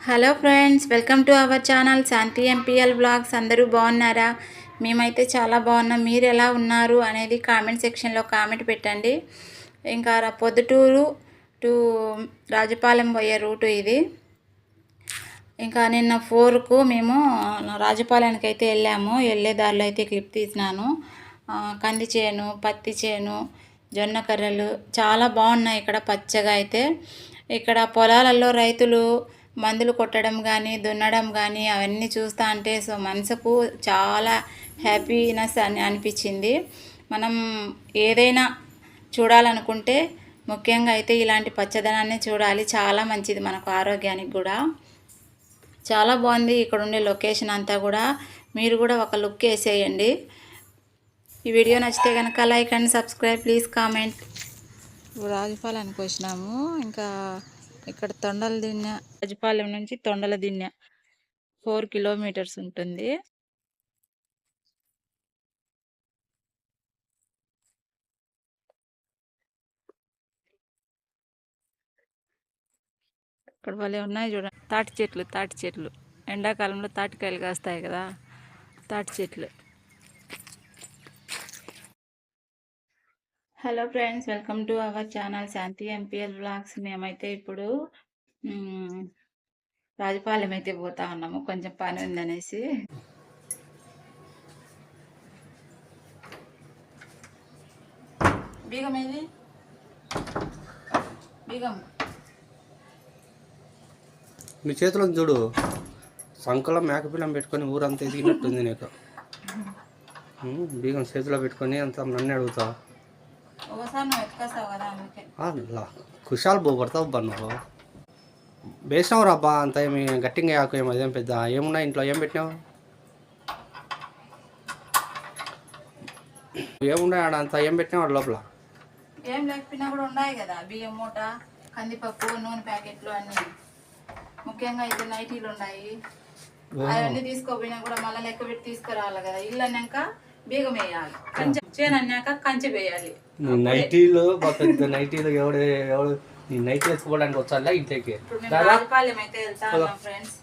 Hello friends welcome to our channel Shanti MPL blogs. అందరూ బాగున్నారా? మేమైతే చాలా బాగున్నాం. మీరు ఎలా ఉన్నారు అనేది కామెంట్ సెక్షన్లో కామెంట్ పెట్టండి. ఇంకా రా- పొద్దుటూరు టు రాజపాలెం పోయే రూటు ఇది. ఇంకా నిన్న ఫోర్కు మేము రాజపాలెంకి అయితే వెళ్ళాము. వెళ్ళే దారిలో అయితే క్లిప్ తీసినాను. కంది చేను పత్తి చేను జొన్న కర్రలు చాలా బాగున్నాయి ఇక్కడ పచ్చగా అయితే. ఇక్కడ పొలాలలో రైతులు మందులు కొట్టడం కానీ దున్నడం కానీ అవన్నీ చూస్తా అంటే సో మనసుకు చాలా హ్యాపీనెస్ అని అనిపించింది. మనం ఏదైనా చూడాలనుకుంటే ముఖ్యంగా అయితే ఇలాంటి పచ్చదనాన్ని చూడాలి. చాలా మంచిది మనకు ఆరోగ్యానికి కూడా. చాలా బాగుంది ఇక్కడ ఉండే లొకేషన్ అంతా కూడా. మీరు కూడా ఒక లుక్ వేసేయండి. ఈ వీడియో నచ్చితే కనుక like and subscribe please comment. రాజుపాలనికి వచ్చినాము. ఇంకా ఇక్కడ తొండల దిన్య రాజపాలెం నుంచి తొండల దిన్య ఫోర్ కిలోమీటర్స్ ఉంటుంది. ఇక్కడ భలే ఉన్నాయి చూడండి. తాటి చెట్లు తాటి చెట్లు. ఎండాకాలంలో తాటికాయలు కాస్తాయి కదా. తాటి చెట్లు. Hello friends welcome to our channel Shanti MPL blogs మేమైతే ఇప్పుడు మ్, రాజపాలెం అయితే పోతా ఉన్నాము. కొంచెం పని ఉందనేసి. బీగం ఏది? బీగం. నీ చేతిలో చూడు సంకలం మేకపిల్లం పెట్టుకొని ఊరంతా ఎదిగినట్టుంది నీకు. బీగం చేతిలో పెట్టుకొని అంత నన్ను అడుగుతావు? కుషాలు పోగొడతావు బా నువ్వు. వేసినావు రా అబ్బా అంత ఏమి గట్టిగా ఆకు ఏమి అదేం పెద్ద ఏమున్నాయి ఇంట్లో ఏం పెట్టినావు? ఏమున్నాయి ఆడ అంత ఏం పెట్టినావు ఆడ లోపల? ఏం లేకపోయినా కూడా ఉన్నాయి కదా బియ్యం మూట కందిపప్పు నూనె ప్యాకెట్లు అన్ని. ముఖ్యంగా అయితే నైటీలు ఉన్నాయి. అవన్నీ తీసుకోపోయినా కూడా మళ్ళీ లెక్క పెట్టి తీసుకురావాలి కదా. ఇల్లు అన్నాక బీగం వేయాలి కంచె చేను అన్నాక కంచె వేయాలి. నీ నైటీలు బా పెద్ద నైటీలు ఎవడు ఎవడు నీ నైటీ వేసుకోవడానికి వచ్చా ఇంట్లోకి? ఇప్పుడు మేము రాజపాలెం అయితే వెళ్తా ఉన్నాం ఫ్రెండ్స్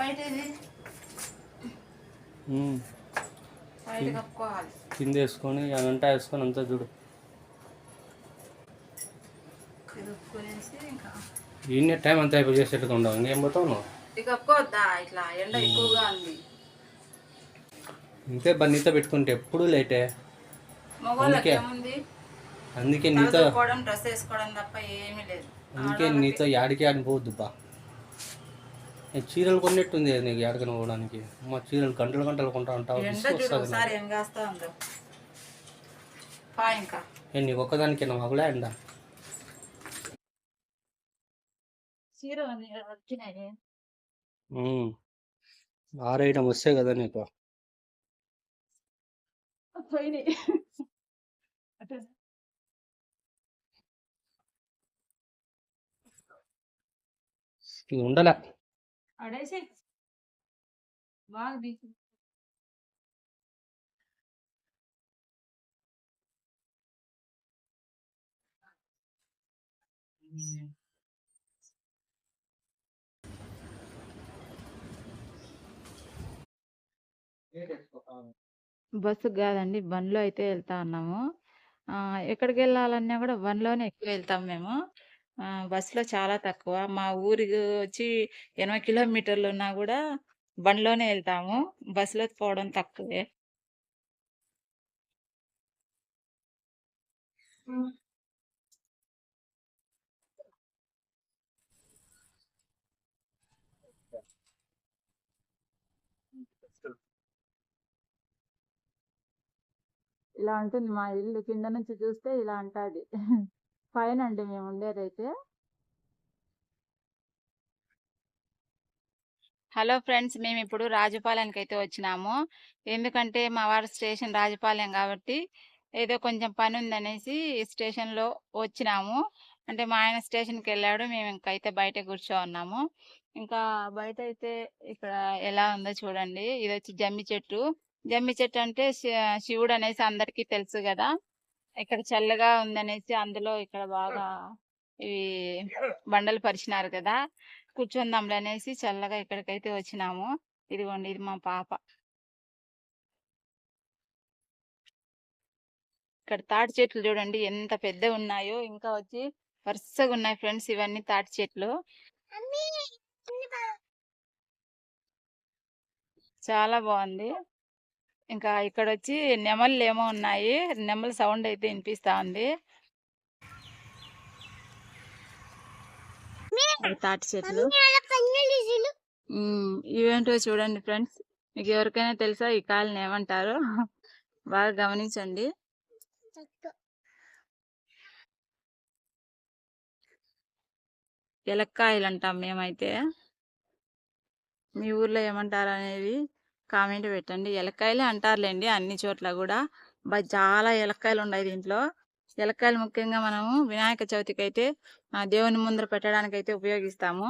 బయట ఇది. ఉమ్. బయట కప్పుకోవాలి. కింద వేసుకొని అనంతా వేసుకొని అంతా చూడు. ఇది ఉప్పునేసి ఇంకా. ఈయన టైం అంతా అయిపోయి చేసేట్టుగా ఉండవు. ఇంకేం పోతావు నువ్వు? ఇది కప్పుకోవద్దా? ఇట్లా ఎండ ఎక్కువగా ఉంది. ఇంతే బా నీతో పెట్టుకుంటే ఎప్పుడు లేటే. ఏముంది అందుకే. నీతో డ్రెస్ వేసుకోవడం తప్ప ఏమీ లేదు. అందుకే నీతో యాడికి ఆడిపోవద్దు బా. నేను చీరలు కొన్నట్టుంది నీకు యాడికని పోవడానికి? మా చీరలు గంటలు గంటలు కొంటా ఉంటావు ఏ నీకు ఒక్కదానికి నా మగలే ఎండ? చీర వచ్చినాయి ఉమ్. ఆరేయడం వస్తే కదా నీకు. పోయినాయి ఇది ఉండలే. అడేసి బాగా బీసి బస్సు కాదండి. బండ్లో అయితే వెళ్తా ఉన్నాము. ఎక్కడికి వెళ్ళాలన్నా కూడా బండ్లోనే ఎక్కువ వెళ్తాం మేము. బస్సులో చాలా తక్కువ. మా ఊరికి వచ్చి ఎనభై కిలోమీటర్లు ఉన్నా కూడా బండ్లోనే వెళ్తాము బస్సులో పోవడం తక్కువే. ఇలా ఉంటుంది మా ఇల్లు కింద నుంచి చూస్తే ఇలా అంటుంది. పైన అండి మేము ఉండేదైతే. హలో ఫ్రెండ్స్ మేము ఇప్పుడు రాజపాలెంకి అయితే వచ్చినాము. ఎందుకంటే మా వారి స్టేషన్ రాజపాలెం కాబట్టి ఏదో కొంచెం పని ఉందనేసి స్టేషన్లో వచ్చినాము. అంటే మా ఆయన స్టేషన్కి వెళ్ళాడు మేము ఇంకైతే బయట కూర్చో ఉన్నాము. ఇంకా బయట అయితే ఇక్కడ ఎలా ఉందో చూడండి. ఇది వచ్చి జమ్మి చెట్టు. జమ్మి చెట్టు అంటే శివుడు అనేసి అందరికీ తెలుసు కదా. ఇక్కడ చల్లగా ఉందనేసి అందులో ఇక్కడ బాగా ఇవి బండలు పరిచినారు కదా. కూర్చుందాంలే అనేసి చల్లగా ఇక్కడికైతే వచ్చినాము. ఇదిగోండి ఇది మా పాప. ఇక్కడ తాటి చెట్లు చూడండి ఎంత పెద్ద ఉన్నాయో. ఇంకా వచ్చి వరుసగా ఉన్నాయి ఫ్రెండ్స్ ఇవన్నీ తాటి చెట్లు. చాలా బాగుంది. ఇంకా ఇక్కడ వచ్చి నెమళ్ళు ఏమో ఉన్నాయి. నెమల సౌండ్ అయితే వినిపిస్తా ఉంది. తాటి చెట్లు. ఇవేంటో చూడండి ఫ్రెండ్స్. మీకు ఎవరికైనా తెలుసా ఈ కాయలను ఏమంటారు? బాగా గమనించండి. ఎలక్కాయలు అంటాం మేమైతే. మీ ఊర్లో ఏమంటారు అనేది కామెంట్ పెట్టండి. ఎలక్కాయలే అంటారులేండి అన్ని చోట్ల కూడా బా చాలా ఎలక్కాయలు ఉన్నాయి దీంట్లో. ఎలక్కాయలు ముఖ్యంగా మనము వినాయక చవితికి అయితే దేవుని ముందర పెట్టడానికి అయితే ఉపయోగిస్తాము.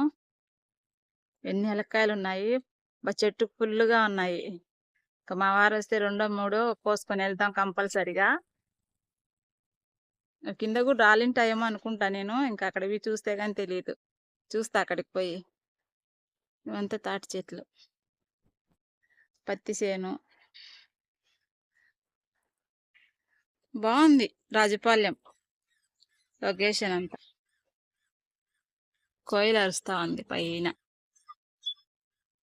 ఎన్ని ఎలక్కాయలు ఉన్నాయి బా చెట్టు ఫుల్లుగా ఉన్నాయి. ఇంకా మా వారు వస్తే రెండో మూడో కోసుకొని వెళ్తాం కంపల్సరిగా. కింద కూడా రాలింటాయేమో అనుకుంటా నేను. ఇంకా అక్కడవి చూస్తే కానీ తెలియదు చూస్తా అక్కడికి పోయి. ఇవంతా తాటి చెట్లు. పత్తి చేను. బాగుంది రాజపాలెం. లొకేషన్ అంతా. కోయిల అరుస్తా ఉంది పైన.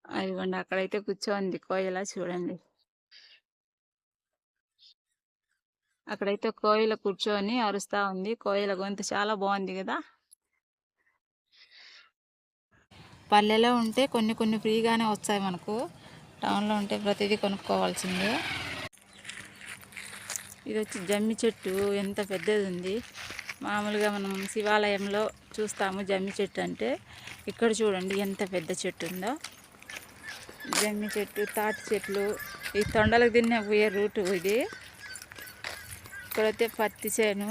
అదిగోండి అక్కడైతే కూర్చోంది కోయిల చూడండి. అక్కడైతే కోయిల కూర్చొని అరుస్తా ఉంది. కోయిల గొంతు చాలా బాగుంది కదా. పల్లెలో ఉంటే కొన్ని కొన్ని ఫ్రీగానే వస్తాయి మనకు. టౌన్లో ఉంటే ప్రతిదీ కొనుక్కోవాల్సిందే. ఇది వచ్చి జమ్మి చెట్టు ఎంత పెద్దది ఉంది మామూలుగా మనం శివాలయంలో చూస్తాము జమ్మి చెట్టు అంటే. ఇక్కడ చూడండి ఎంత పెద్ద చెట్టు ఉందో జమ్మి చెట్టు తాటి చెట్లు ఈ తొండలకు తిన్న పోయే రూటు ఇది. ఇక్కడైతే పత్తి చేను.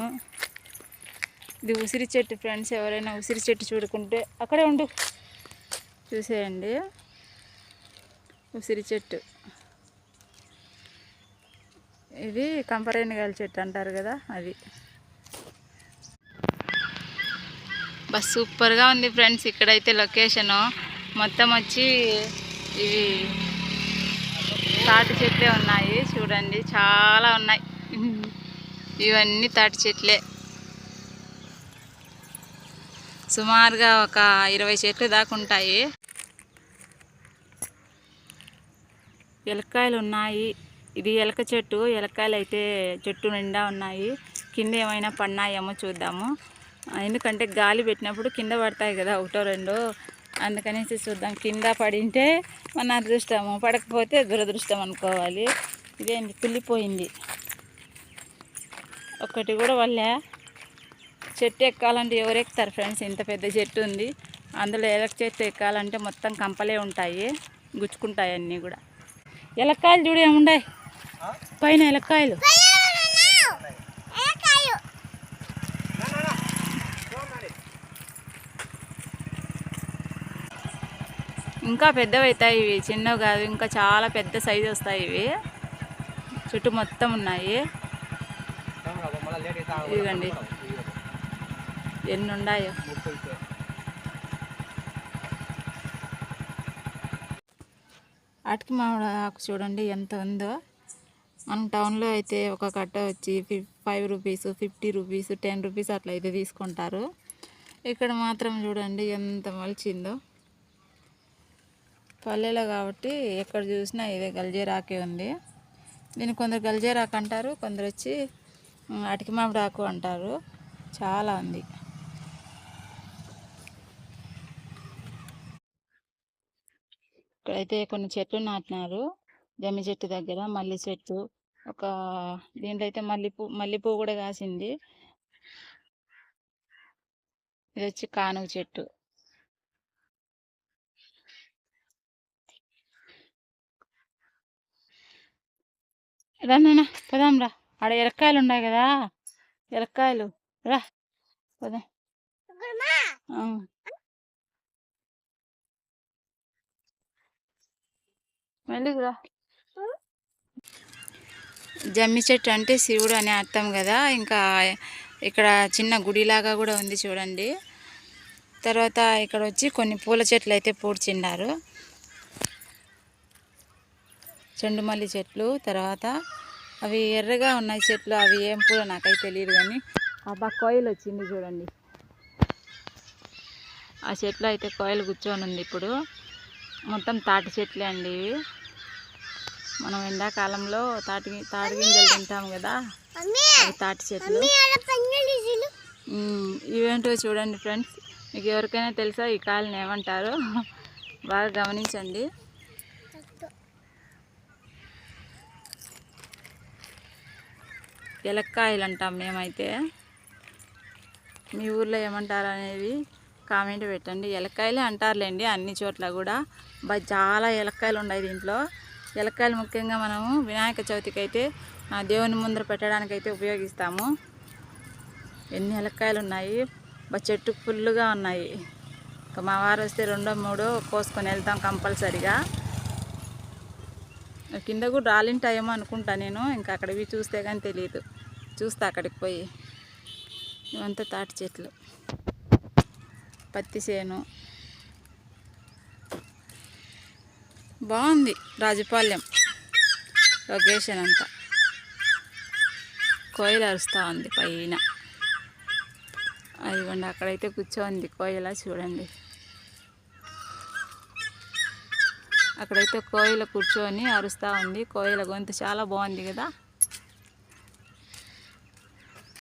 ఇది ఉసిరి చెట్టు ఫ్రెండ్స్ ఎవరైనా ఉసిరి చెట్టు చూడుకుంటే అక్కడే ఉండు. చూసేయండి. ఉసిరి చెట్టు. ఇది కంపరేనిగాయల చెట్టు అంటారు కదా అది. బస్ సూపర్గా ఉంది ఫ్రెండ్స్ ఇక్కడైతే లొకేషను. మొత్తం వచ్చి ఇవి తాటి చెట్లే ఉన్నాయి. చూడండి చాలా ఉన్నాయి. ఇవన్నీ తాటి చెట్లే. సుమారుగా ఒక ఇరవై చెట్లు దాకా ఉంటాయి. ఎలక్కాయలు ఉన్నాయి ఇది ఎలక చెట్టు. ఎలక్కాయలు అయితే చెట్టు నిండా ఉన్నాయి. కింద ఏమైనా పన్నాయేమో చూద్దాము. ఎందుకంటే గాలి పెట్టినప్పుడు కింద పడతాయి కదా ఒకటో రెండో. అందుకనేసి చూద్దాం. కింద పడింటే మన అదృష్టము. పడకపోతే దురదృష్టం అనుకోవాలి. ఇదేంటి కుళ్ళిపోయింది. ఒకటి కూడా వల్లే చెట్టు ఎక్కాలంటే ఎవరు ఎక్కుతారు ఫ్రెండ్స్? ఇంత పెద్ద చెట్టు ఉంది. అందులో ఎలక చెట్టు ఎక్కాలంటే మొత్తం కంపలే ఉంటాయి. గుచ్చుకుంటాయి అన్నీ కూడా. ఎలక్కాయలు చూడు ఏముండాయి? పైన ఎలక్కాయలు. ఇంకా పెద్దవి అవుతాయి ఇవి చిన్నవి కాదు. ఇంకా చాలా పెద్ద సైజు వస్తాయి ఇవి. చుట్టూ మొత్తం ఉన్నాయి. ఇదిగండి. ఎన్ని ఉన్నాయో అటుకి మామిడి ఆకు చూడండి ఎంత ఉందో. మనం టౌన్లో అయితే ఒక కట్ట వచ్చి fif five rupees fifty rupees ten rupees అట్లా అయితే తీసుకుంటారు. ఇక్కడ మాత్రం చూడండి ఎంత మలిచిందో. పల్లెలో కాబట్టి ఎక్కడ చూసినా ఇదే గల్జేరాకే ఉంది. దీన్ని కొందరు గల్జేరాకు అంటారు కొందరు వచ్చి ఉమ్, అటికి మామిడి ఆకు అంటారు. చాలా ఉంది. ఇక్కడైతే కొన్ని చెట్లు నాటినారు. జమ్మి చెట్టు దగ్గర మల్లి చెట్టు ఒక దీంట్లో అయితే మల్లెపూ మల్లెపూ కూడా కాసింది. ఇది వచ్చి కానుగ చెట్టు. రా నాన్న పోదాం రా. ఆడ ఎలక్కాయలు ఉన్నాయి కదా? ఎలక్కాయలు రా. పోదాం. ఆ. జమ్మి చెట్టు అంటే శివుడు అని అర్థం కదా. ఇంకా ఇక్కడ చిన్న గుడిలాగా కూడా ఉంది చూడండి. తర్వాత ఇక్కడ వచ్చి కొన్ని పూల చెట్లు అయితే పూడ్చిండారు. చెండుమల్లి చెట్లు తర్వాత అవి ఎర్రగా ఉన్నాయి చెట్లు అవి ఏం పూలో నాకైతే తెలియదు కానీ అబ్బా కోయిల్ వచ్చింది చూడండి. ఆ చెట్లు అయితే కోయిలు కూర్చొని ఉంది ఇప్పుడు. మొత్తం తాటి చెట్లే అండి ఇవి. మనం ఎండాకాలంలో తాటి తాటి గింజలు తింటాం కదా. అవి తాటి చెట్లు. ఇవేంటో చూడండి ఫ్రెండ్స్. మీకు ఎవరికైనా తెలుసా ఈ కాయలను ఏమంటారో? బాగా గమనించండి. ఎలక్కాయలు అంటాం మేమైతే. మీ ఊర్లో ఏమంటారు అనేది కామెంట్ పెట్టండి. ఎలక్కాయలే అంటారులేండి అన్ని చోట్ల కూడా. బా చాలా ఎలక్కాయలు ఉన్నాయి దీంట్లో. ఎలక్కాయలు ముఖ్యంగా మనము వినాయక చవితికి అయితే దేవుని ముందర పెట్టడానికి అయితే ఉపయోగిస్తాము. ఎన్ని ఎలక్కాయలు ఉన్నాయి? చెట్టు ఫుల్లుగా ఉన్నాయి. ఇంకా మా వారు వస్తే రెండో మూడో కోసుకొని వెళ్తాం కంపల్సరిగా. కింద కూడా రాలింటాయేమో అనుకుంటా నేను. ఇంకా అక్కడివి చూస్తే కానీ తెలియదు చూస్తా అక్కడికి పోయి. ఇవంతా తాటి చెట్లు. పత్తి చేను. బాగుంది రాజపాలెం. లొకేషన్ అంతా. కోయిల అరుస్తూ ఉంది పైన. అదిగోండి అక్కడైతే కూర్చోంది కోయిల చూడండి. అక్కడైతే కోయిల కూర్చొని అరుస్తూ ఉంది. కోయిల గొంతు చాలా బాగుంది కదా.